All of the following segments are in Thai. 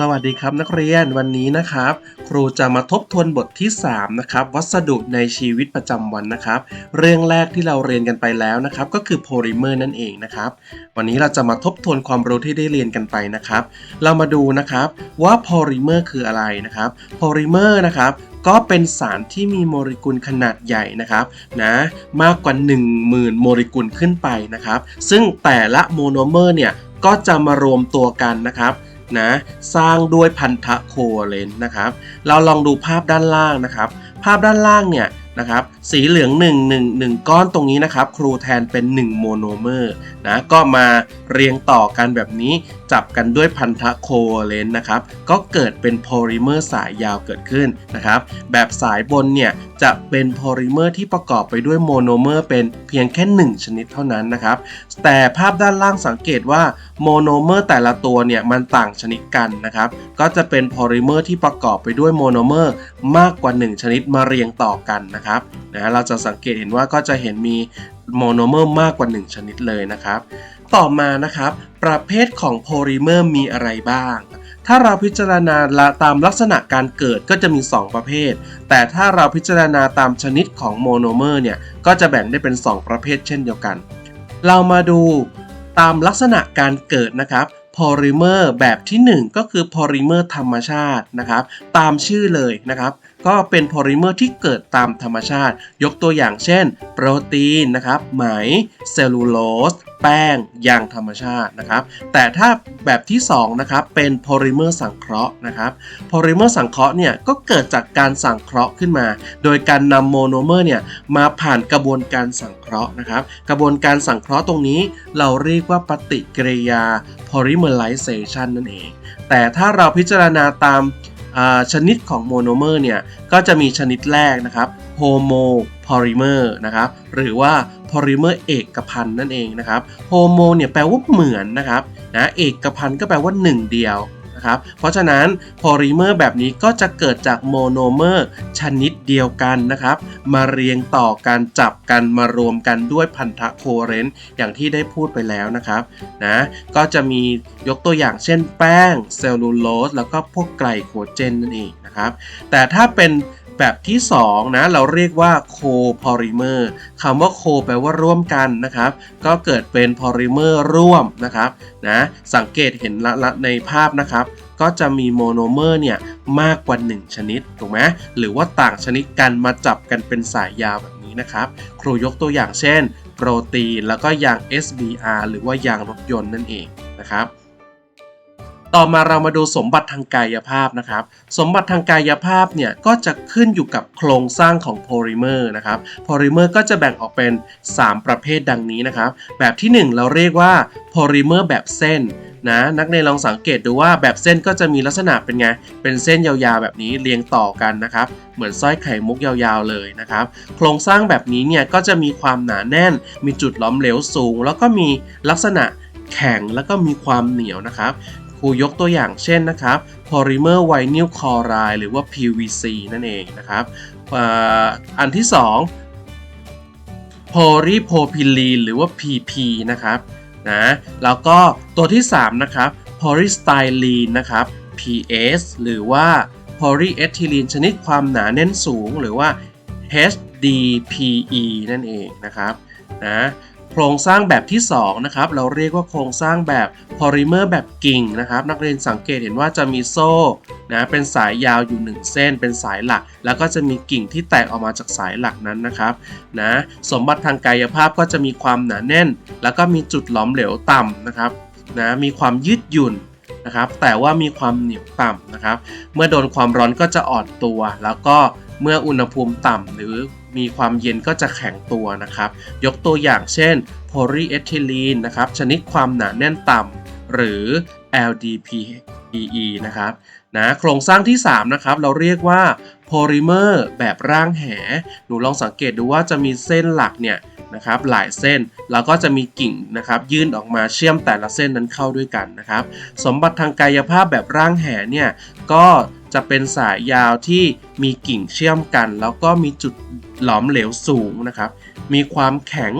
สวัสดีครับนักเรียนวันนี้นะครับ ครูจะมาทบทวนบทที่3นะครับวัสดุในชีวิตประจำวันนะครับ เรื่องแรกที่เราเรียนกันไปแล้วนะครับก็คือโพลิเมอร์นั่นเองนะครับ วันนี้เราจะมาทบทวนความรู้ที่ได้เรียนกันไปนะครับ เรามาดูนะครับว่าโพลิเมอร์คืออะไรนะครับโพลิเมอร์นะครับก็เป็นสารที่มีโมเลกุลขนาดใหญ่นะครับนะมากกว่า 10,000 โมเลกุลขึ้นไปนะครับ ซึ่งแต่ละโมโนเมอร์เนี่ยก็จะมารวมตัวกันนะครับ นะสร้างด้วยพันธะโคเลนต์นะครับ เราลองดูภาพด้านล่างนะครับ ภาพด้านล่างเนี่ย นะครับสีเหลือง 1 1 1 ก้อนตรงนี้นะครับ ครูแทนเป็น 1 โมโนเมอร์นะก็มาเรียงต่อกันแบบนี้จับกันด้วยพันธะโคเลนต์นะครับ ก็เกิดเป็นโพลิเมอร์สายยาวเกิดขึ้นนะครับ แบบสายบนเนี่ย จะเป็นโพลิเมอร์ที่ประกอบไปด้วยโมโนเมอร์เป็นเพียงแค่ 1 ชนิดเท่านั้นนะครับ แต่ภาพด้านล่างสังเกตว่าโมโนเมอร์แต่ละตัวเนี่ย มันต่างชนิดกันนะครับ ก็จะเป็นโพลิเมอร์ที่ประกอบไปด้วยโมโนเมอร์มากกว่า 1 ชนิดมาเรียงต่อกันนะครับนะเราจะสังเกตเห็นว่าก็จะเห็นมีโมโนเมอร์มากกว่า 1 ชนิดเลยนะครับ ต่อมานะครับ ประเภทของโพลิเมอร์มีอะไรบ้าง ถ้าเราพิจารณาตามลักษณะการเกิดก็จะมี 2 ประเภท แต่ถ้าเราพิจารณาตามชนิดของโมโนเมอร์เนี่ย ก็จะแบ่งได้เป็น 2 ประเภทเช่นเดียวกัน เรามาดูตามลักษณะการเกิดนะครับโพลิเมอร์แบบที่ 1 ก็คือโพลิเมอร์ธรรมชาตินะครับ ตามชื่อเลยนะครับก็เป็นโพลิเมอร์ที่เกิดตามธรรมชาติ ยกตัวอย่างเช่น โปรตีนนะครับไหมเซลลูโลสแป้งยางธรรมชาตินะครับ แต่ถ้าแบบที่2นะครับเป็นโพลิเมอร์สังเคราะห์นะครับโพลิเมอร์สังเคราะห์เนี่ยก็เกิดจากการสังเคราะห์ขึ้นมา โดยการนำโมโนเมอร์เนี่ยมาผ่านกระบวนการสังเคราะห์นะครับ กระบวนการสังเคราะห์ตรงนี้ เราเรียกว่าปฏิกิริยา polymerization นั่นเอง แต่ถ้าเราพิจารณาตาม ชนิดของโมโนเมอร์เนี่ยก็จะมีชนิดแรกนะครับโฮโมพอลิเมอร์นะครับหรือว่าพอลิเมอร์เอกพันธ์นั่นเองนะครับโฮโมเนี่ยแปลว่าเหมือนนะครับนะเอกพันธ์ก็แปลว่าหนึ่งเดียว นะครับ เพราะฉะนั้นโพลิเมอร์แบบนี้ก็จะเกิดจากโมโนเมอร์ชนิดเดียวกันนะครับ มาเรียงต่อกันจับกันมารวมกันด้วยพันธะโคเรนต์อย่างที่ได้พูดไปแล้วนะครับนะก็จะมียกตัวอย่างเช่นแป้งเซลลูโลสแล้วก็พวกไกลโคเจนนั่นเองนะครับแต่ถ้าเป็น แบบที่ 2 นะ เราเรียกว่าโคโพลิเมอร์คำว่าโคแปลว่าร่วมกันนะครับ ก็เกิดเป็นโพลิเมอร์ร่วมนะครับนะสังเกตเห็นละละในภาพนะครับ ก็จะมีโมโนเมอร์เนี่ยมากกว่า 1 ชนิดถูกไหมหรือว่าต่างชนิดกันมาจับกันเป็นสายยาวแบบนี้นะครับ ครูยกตัวอย่างเช่น โปรตีนแล้วก็ยาง SBR หรือว่ายางรถยนต์นั่นเองนะครับ ต่อมาเรามาดูสมบัติทางกายภาพนะครับ สมบัติทางกายภาพเนี่ยก็จะขึ้นอยู่กับโครงสร้างของโพลิเมอร์นะครับ โพลิเมอร์ก็จะแบ่งออกเป็น 3 ประเภทดังนี้นะครับ แบบที่ 1 เราเรียกว่าโพลิเมอร์แบบเส้นนะนักเรียนลองสังเกตดูว่าแบบเส้นก็จะมีลักษณะเป็นไง เป็นเส้นยาวๆแบบนี้เรียงต่อกันนะครับ เหมือนสร้อยไข่มุกยาวๆเลยนะครับ โครงสร้างแบบนี้เนี่ยก็จะมีความหนาแน่น มีจุดหลอมเหลวสูง แล้วก็มีลักษณะแข็งแล้วก็มีความเหนียวนะครับ ครูยกตัวอย่างเช่นนะครับโพลิเมอร์ไวนิลคลอไรด์หรือว่า PVC นั่นเองนะครับอันที่ 2 โพลีโพพิลีนหรือว่า PP นะครับนะแล้วก็ตัวที่ 3 นะครับโพลีสไตรีนนะครับ PS หรือว่าโพลีเอทิลีนชนิดความหนาแน่นสูงหรือว่า HDPE นั่นเองนะครับนะ ครงสร้างแบบที่2นะครับเราเรียกว่าโครงสร้างแบบโพลิเมอร์แบบกิ่งนะครับนักเรียนสังเกตเห็นว่าจะมีโซ่นะเป็นสายยาวอยู่ 1 เส้น เป็นสายหลัก แล้วก็จะมีกิ่งที่แตกออกมาจากสายหลักนั้นนะครับนะสมบัติทางกายภาพก็จะมีความหนาแน่น แล้วก็มีจุดหลอมเหลวต่ำนะครับนะมีความยืดหยุ่นนะครับแต่ว่ามีความเหนียวต่ำนะครับ เมื่อโดนความร้อนก็จะอ่อนตัวแล้วก็ เมื่ออุณหภูมิต่ำหรือมีความเย็นก็จะแข็งตัวนะครับ ยกตัวอย่างเช่นโพลีเอทิลีนนะครับชนิดความหนาแน่นต่ำหรือ LDPE นะครับนะโครงสร้างที่ 3 นะครับ เราเรียกว่า โพลิเมอร์แบบร่างแห หนูลองสังเกตดูว่าจะมีเส้นหลักเนี่ยนะครับหลายเส้นแล้วก็จะมีกิ่งนะครับยื่นออกมาเชื่อมแต่ละเส้นนั้นเข้าด้วยกันนะครับ สมบัติทางกายภาพแบบร่างแหเนี่ยก็จะเป็นสายยาวที่มีกิ่งเชื่อมกัน แล้วก็มีจุดหลอมเหลวสูงนะครับ มีความแข็ง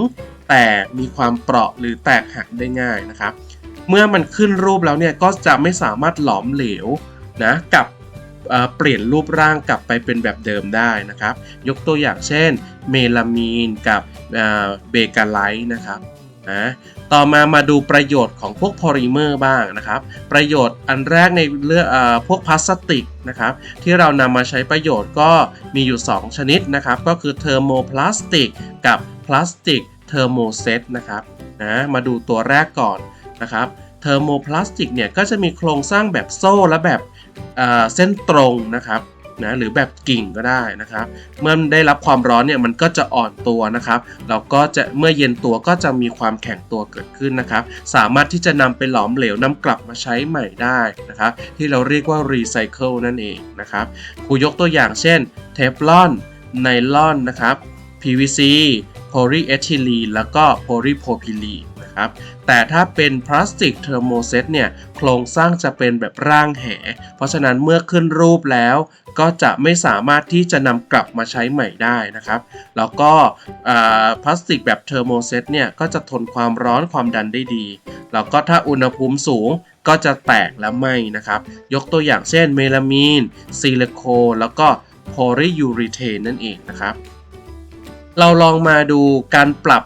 แต่มีความเปราะหรือแตกหักได้ง่ายนะครับ เมื่อมันขึ้นรูปแล้วเนี่ยก็จะไม่สามารถหลอมเหลวนะกับ เปลี่ยนรูปร่างกลับไปเป็นแบบเดิมได้นะครับ ยกตัวอย่างเช่นเมลามีนกับเบกาไลท์นะครับนะต่อมามาดูประโยชน์ของพวกโพลิเมอร์บ้างนะครับ ประโยชน์อันแรกในเรื่องอพวกพลาสติกนะครับ ที่เรานำมาใช้ประโยชน์ก็มีอยู่ 2 ชนิดนะครับ ก็คือเทอร์โมพลาสติกกับพลาสติกเทอร์โมเซตนะครับนะมาดูตัวแรกก่อนนะครับเทอร์โมพลาสติกเนี่ยก็จะมีโครงสร้างแบบโซ่และแบบ เส้นตรงนะครับนะหรือแบบกิ่งก็ได้นะครับ เมื่อได้รับความร้อนเนี่ยมันก็จะอ่อนตัวนะครับแล้วก็จะเมื่อเย็นตัวก็จะมีความแข็งตัวเกิดขึ้นนะครับ สามารถที่จะนำไปหลอมเหลวนำกลับมาใช้ใหม่ได้นะครับ ที่เราเรียกว่ารีไซเคิลนั่นเองนะครับครูยกตัวอย่างเช่นเทฟลอนไนลอนนะครับ PVC โพลีเอทิลีนแล้วก็โพลีโพพิลีน นะครับ แต่ถ้าเป็นพลาสติกเทอร์โมเซตเนี่ยโครงสร้างจะเป็นแบบร่างแห เพราะฉะนั้นเมื่อขึ้นรูปแล้วก็จะไม่สามารถที่จะนำกลับมาใช้ใหม่ได้นะครับ แล้วก็พลาสติกแบบเทอร์โมเซตเนี่ยก็จะทนความร้อนความดันได้ดี แล้วก็ถ้าอุณหภูมิสูงก็จะแตกและไหม้นะครับ ยกตัวอย่างเช่นเมลามีน ซิลิโคน แล้วก็โพลียูริเทนนั่นเองนะครับ เราลองมาดูการปรับ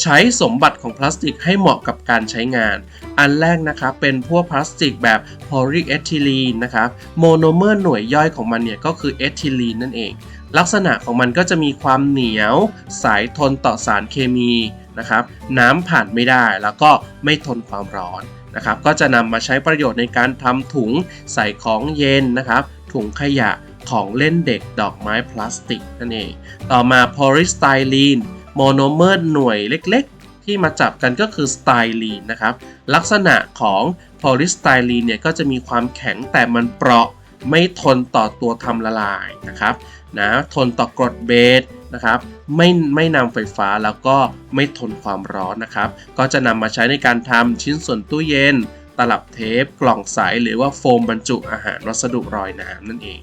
ใช้สมบัติของพลาสติกให้เหมาะกับการใช้งาน อันแรกนะครับเป็นพวกพลาสติกแบบโพลีเอทิลีนนะครับโมโนเมอร์หน่วยย่อยของมันเนี่ยก็คือเอทิลีนนั่นเอง ลักษณะของมันก็จะมีความเหนียว สายทนต่อสารเคมีนะครับน้ำผ่านไม่ได้แล้วก็ไม่ทนความร้อนนะครับก็จะนำมาใช้ประโยชน์ในการทำถุงใส่ของเย็นนะครับถุงขยะของเล่นเด็กดอกไม้พลาสติกนั่นเอง ต่อมาโพลีสไตรีน โมโนเมอร์หน่วยเล็กๆ ที่มาจับกันก็คือสไตรีนนะครับ ลักษณะของโพลีสไตรีนเนี่ยก็จะมีความแข็งแต่มันเปราะไม่ทนต่อตัวทำละลายนะครับนะทนต่อกรดเบสนะครับไม่ไม่นำไฟฟ้าแล้วก็ไม่ทนความร้อนนะครับ ก็จะนำมาใช้ในการทำชิ้นส่วนตู้เย็น ตลับเทป กล่องใสหรือว่าโฟมบรรจุอาหารวัสดุรอยน้ำนั่นเอง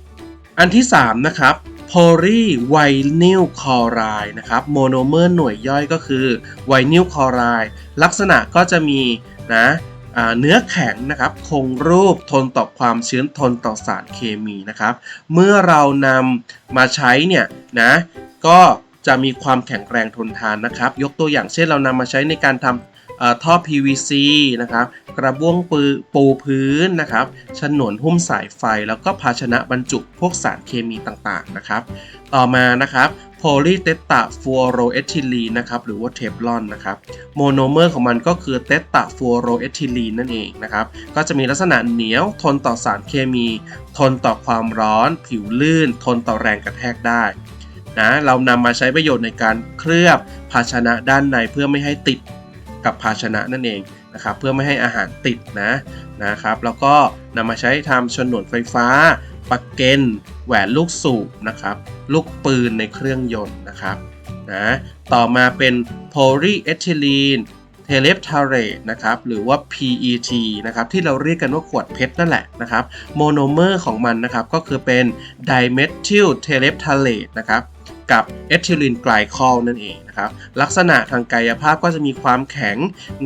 อันที่3นะครับ โพลีไวนิลคลอไรด์นะครับโมโนเมอร์หน่วยย่อยก็คือไวนิลคลอไรด์ลักษณะก็จะมีนะเนื้อแข็งนะครับคงรูปทนต่อความชื้นทนต่อสารเคมีนะครับ เมื่อเรานำมาใช้เนี่ยนะก็จะมีความแข็งแรงทนทานนะครับ ยกตัวอย่างเช่นเรานำมาใช้ในการทำ ท่อ PVC นะครับกระบ้วงปืปูพื้นนะครับฉนวนหุ้มสายไฟแล้วก็ภาชนะบรรจุพวกสารเคมีต่างๆนะครับ ต่อมานะครับโพลีเตตาฟลูออโรเอทิลีนนะครับหรือว่าเทฟลอนนะครับโมโนเมอร์ของมันก็คือเตตาฟลูออโรเอทิลีนนั่นเองนะครับก็จะมีลักษณะเหนียวทนต่อสารเคมี ทนต่อความร้อน ผิวลื่น ทนต่อแรงกระแทกได้นะเรานำมาใช้ประโยชน์ในการเคลือบภาชนะด้านในเพื่อไม่ให้ติด กับภาชนะนั่นเองนะครับเพื่อไม่ให้อาหารติดนะนะครับแล้วก็นำมาใช้ทำฉนวนไฟฟ้าปักเกนแหวนลูกสูบนะครับลูกปืนในเครื่องยนต์นะครับนะต่อมาเป็นโพลีเอทิลีนเทเลฟทาเรตนะครับหรือว่า PET นะครับที่เราเรียกกันว่าขวดเพชรนั่นแหละนะครับโมโนเมอร์ของมันนะครับก็คือเป็นไดเมทิลเทเลฟทาเรตนะครับ กับเอทิลีนไกลคอลนั่นเองนะครับลักษณะทางกายภาพก็จะมีความแข็ง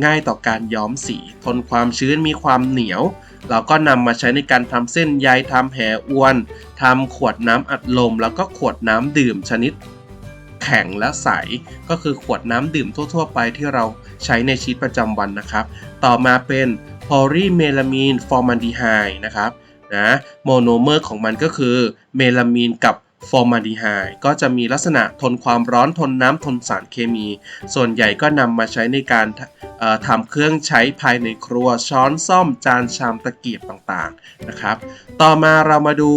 ง่ายต่อการย้อมสี ทนความชื้นมีความเหนียว เราก็นำมาใช้ในการทำเส้นใยทำแผลอวนทำขวดน้ำอัดลม แล้วก็ขวดน้ำดื่มชนิดแข็งและใส ก็คือขวดน้ำดื่มทั่ว ๆ ไปที่เราใช้ในชีวิตประจำวันนะครับ ต่อมาเป็นโพลีเมลามีนฟอร์มาลดีไฮนะครับนะโมโนเมอร์ของมันก็คือเมลามีนกับ ฟอร์มาดีไฮด์ก็จะมีลักษณะทนความร้อนทนน้ำทนสารเคมี ส่วนใหญ่ก็นำมาใช้ในการทำเครื่องใช้ภายในครัวช้อนซ่อมจานชามตะเกียบต่างๆนะครับ ต่อมาเรามาดู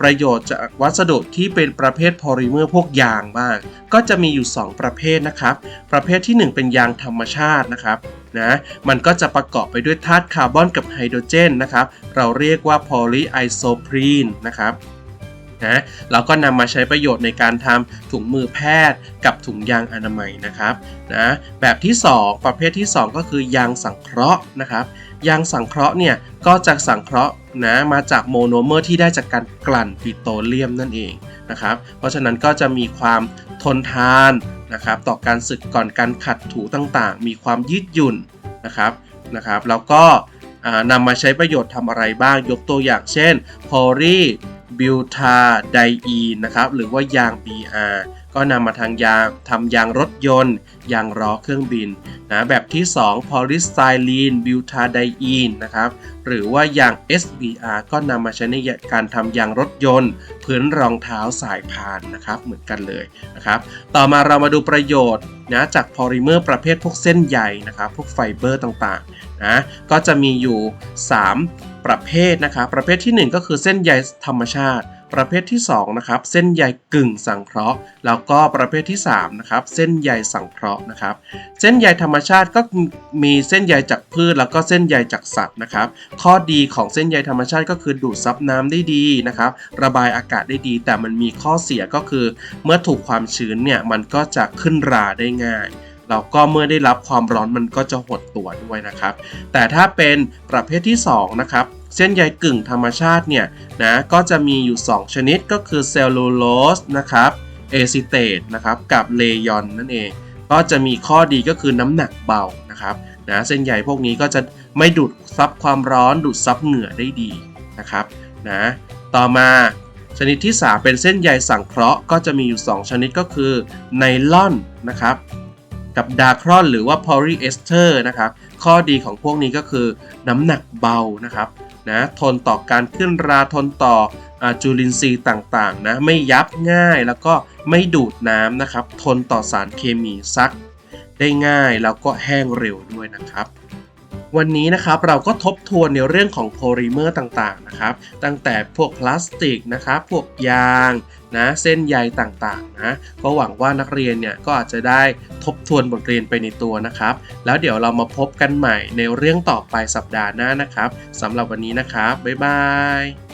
ประโยชน์จากวัสดุที่เป็นประเภทโพลิเมอร์พวกยางบ้าง ก็จะมีอยู่ 2 ประเภทนะครับ ประเภทที่ 1 เป็นยางธรรมชาตินะครับนะมันก็จะประกอบไปด้วยธาตุคาร์บอนกับไฮโดรเจนนะครับ เราเรียกว่าโพลีไอโซพรีนนะครับ นะเราก็นำมาใช้ประโยชน์ในการทำถุงมือแพทย์กับถุงยางอนามัยนะครับนะแบบที่ 2 ประเภทที่ 2 ก็คือยางสังเคราะห์นะครับยางสังเคราะห์เนี่ยก็จะสังเคราะห์นะมาจากโมโนเมอร์ที่ได้จากการกลั่นปิโตรเลียมนั่นเองนะครับเพราะฉะนั้นก็จะมีความทนทานนะครับต่อการสึกก่อนการขัดถูต่างๆ มีความยืดหยุ่นนะครับนะครับแล้วก็นำมาใช้ประโยชน์ทำอะไรบ้างยกตัวอย่างเช่น p o l y b u t a d i e n นะครับหรือว่ายาง BR ก็นำมาทางยางทำยางรถยนต์ ยางล้อเครื่องบินนะแบบที่2 polystyrene butadiene นะครับหรือว่ายาง SBR ก็นำมาใช้ในการทำยางรถยนต์ พื้นรองเท้าสายพานนะครับเหมือนกันเลยนะครับต่อมาเรามาดูประโยชน์นะจากพอลิเมอร์ประเภทพวกเส้นใยนะครับพวกไฟเบอร์ต่างๆนะก็จะมีอยู่ 3 ประเภทนะครับประเภทที่ 1 ก็คือเส้นใยธรรมชาติ ประเภทที่2นะครับเส้นใยกึ่งสังเคราะห์ แล้วก็ประเภทที่3นะครับเส้นใยสังเคราะห์นะครับ เส้นใยธรรมชาติก็มีเส้นใยจากพืช แล้วก็เส้นใยจากสัตว์นะครับ ข้อดีของเส้นใยธรรมชาติก็คือดูดซับน้ำได้ดีนะครับ ระบายอากาศได้ดี แต่มันมีข้อเสียก็คือ เมื่อถูกความชื้นเนี่ยมันก็จะขึ้นราได้ง่าย แล้วก็เมื่อได้รับความร้อนมันก็จะหดตัวด้วยนะครับ แต่ถ้าเป็นประเภทที่2นะครับเส้นใยกึ่งธรรมชาติเนี่ยนะก็จะมีอยู่ 2 ชนิดก็คือเซลลูโลสนะครับเอซิเตตนะครับกับเลยอนนั่นเอง ก็จะมีข้อดีก็คือน้ำหนักเบานะครับนะเส้นใยพวกนี้ก็จะไม่ดูดซับความร้อนดูดซับเหงื่อได้ดีนะครับนะต่อมาชนิดที่ 3 เป็นเส้นใยสังเคราะห์ก็จะมีอยู่ 2 ชนิดก็คือไนลอนนะครับ กับดาครอนหรือว่าพอลีเอสเตอร์นะครับ ข้อดีของพวกนี้ก็คือน้ำหนักเบานะครับนะทนต่อการขึ้นราทนต่ออจุลินทรีย์ต่างๆนะไม่ยับง่ายแล้วก็ไม่ดูดน้ำนะครับ ทนต่อสารเคมีซักได้ง่ายแล้วก็แห้งเร็วด้วยนะครับ วันนี้นะครับเราก็ทบทวนในเรื่องของโพลิเมอร์ต่างๆนะครับ ตั้งแต่พวกพลาสติกนะครับ พวกยางนะเส้นใยต่างๆนะก็หวังว่านักเรียนเนี่ยก็อาจจะได้ทบทวนบทเรียนไปในตัวนะครับ แล้วเดี๋ยวเรามาพบกันใหม่ในเรื่องต่อไปสัปดาห์หน้านะครับสำหรับวันนี้นะครับ บ๊ายบาย